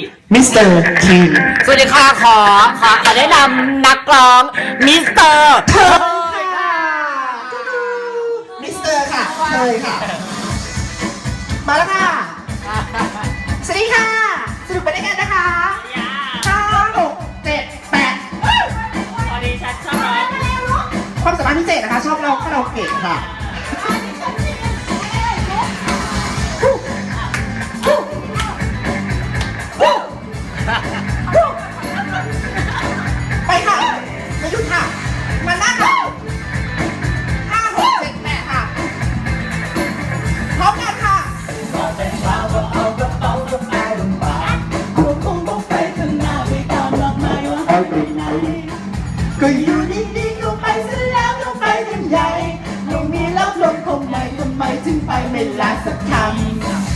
ผิด มิสเตอร์ทีมสวัสดีค่ะขอขอขอแนะนำนักร้องมิสเตอร์เธอค่ะมิสเตอร์ค่ะเธอค่ะ มาแล้วค่ะ สวัสดีค่ะ สนุกไปด้วยกันนะคะห้าหกเจ็ดแปดพอดีฉันชอบร้องความสามารถพิเศษนะคะ ชอบเราคาราโอเกะค่ะ ก็อยู่ดีๆก็ไปซะแล้วลงไปกันใหญ่ไม่มีรับลมคงไม่ทำไมถึงไปไม่ลาสักคำ